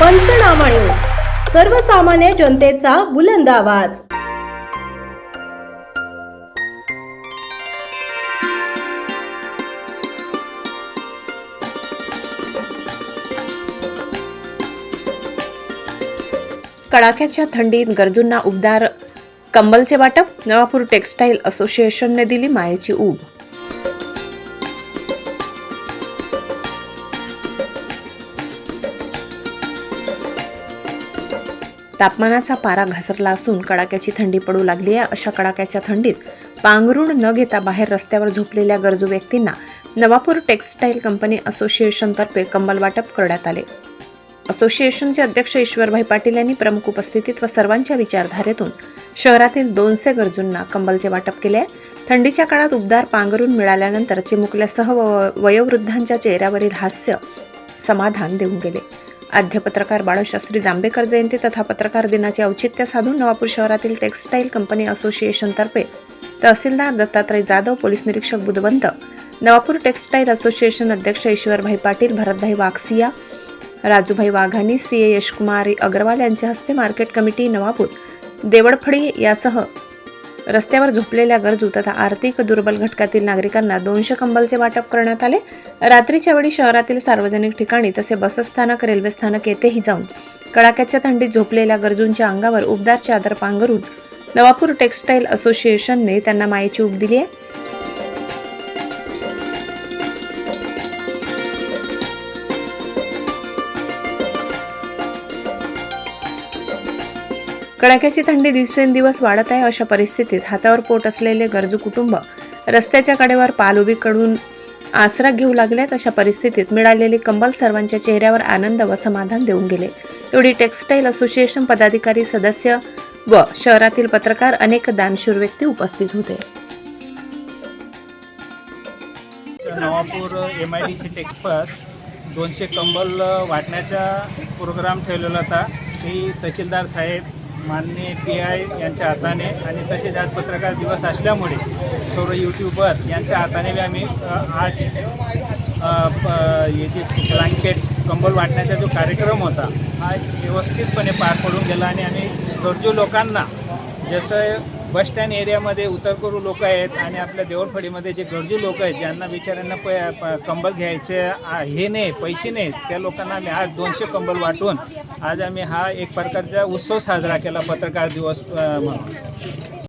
पंचनामा न्यूज. सर्वसामान्य जनतेचा बुलंद आवाज. कडाक्याच्या थंडीत गरजूंना उबदार कंबलचे वाटप नवापूर टेक्स्टाईल असोसिएशनने दिली मायेची ऊब तापमानाचा पारा घसरला असून कडाक्याची थंडी पडू लागली आहे. अशा कडाक्याच्या थंडीत पांघरुण न घेता बाहेर रस्त्यावर झोपलेल्या गरजू व्यक्तींना नवापूर टेक्स्टाईल कंपनी असोसिएशनतर्फे कंबल वाटप करण्यात आले. असोसिएशनचे अध्यक्ष ईश्वरभाई पाटील यांनी प्रमुख उपस्थितीत व सर्वांच्या विचारधारेतून शहरातील दोनशे गरजूंना कंबलचे वाटप केले आहे. थंडीच्या काळात उबदार पांघरून मिळाल्यानंतर चिमुकल्यासह व- वयोवृद्धांच्या चेहऱ्यावरील हास्य समाधान देऊन गेले. आद्य पत्रकार बाळशास्त्री जांभेकर जयंती तथा पत्रकार दिनाचे औचित्य साधून नवापूर शहरातील टेक्स्टाईल कंपनी असोसिएशनतर्फे तहसीलदार दत्तात्रय जाधव पोलीस निरीक्षक बुधवंत नवापूर टेक्स्टाईल असोसिएशन अध्यक्ष ईश्वरभाई पाटील भरतभाई वाघसिया राजूभाई वाघानी सी ए यशकुमार अग्रवाल यांच्या हस्ते मार्केट कमिटी नवापूर देवडफळी यासह रस्त्यावर झोपलेल्या गरजू तथा आर्थिक दुर्बल घटकातील नागरिकांना दोनशे कंबलचे वाटप करण्यात आले. रात्रीच्या वेळी शहरातील सार्वजनिक ठिकाणी तसे बसस्थानक रेल्वे स्थानक येथेही जाऊन कडाक्याच्या थंडीत झोपलेल्या गरजूंच्या अंगावर उबदार चादर पांघरून नवापूर टेक्स्टाईल असोसिएशनने त्यांना मायेची उब दिली आहे. कडाक्याची थंडी दिवसेंदिवस वाढत आहे अशा परिस्थितीत हातावर पोट असलेले गरजू कुटुंब रस्त्याच्या कडेवर पाल उभी कडून आसरा घेऊ लागल्यात अशा परिस्थितीत मिळालेली कंबल सर्वांच्या चेहऱ्यावर आनंद व समाधान देऊन गेले. एवढी टेक्स्टाईल असोसिएशन पदाधिकारी सदस्य व शहरातील पत्रकार अनेक दानशूर व्यक्ती उपस्थित होते. Navapur M I D C टेक्सपर दोनशे कंबल वाटण्याचा प्रोग्राम ठेवलेला होता. की तहसीलदार साहेब माननीय पी आय यांच्या हाताने आणि तसेच आज पत्रकार दिवस असल्यामुळे सर्व यूट्यूबर यांच्या हाताने बी आम्ही आज याची ब्लँकेट कंबल वाटण्याचा जो कार्यक्रम होता हा व्यवस्थितपणे पार पडून गेला आणि आम्ही गरजू लोकांना जसं बस स्टँड एरियामध्ये उतरकरू लोक आहेत आणि आपल्या देवळफळीमध्ये जे गरजू लोक आहेत ज्यांना बिचाऱ्यांना प कंबल घ्यायचे हे नाही पैसे नाहीत त्या लोकांना आम्ही आज दोनशे कंबल वाटून आज आम्ही हा एक प्रकारचा उत्सव साजरा केला पत्रकार दिवस म्हणून.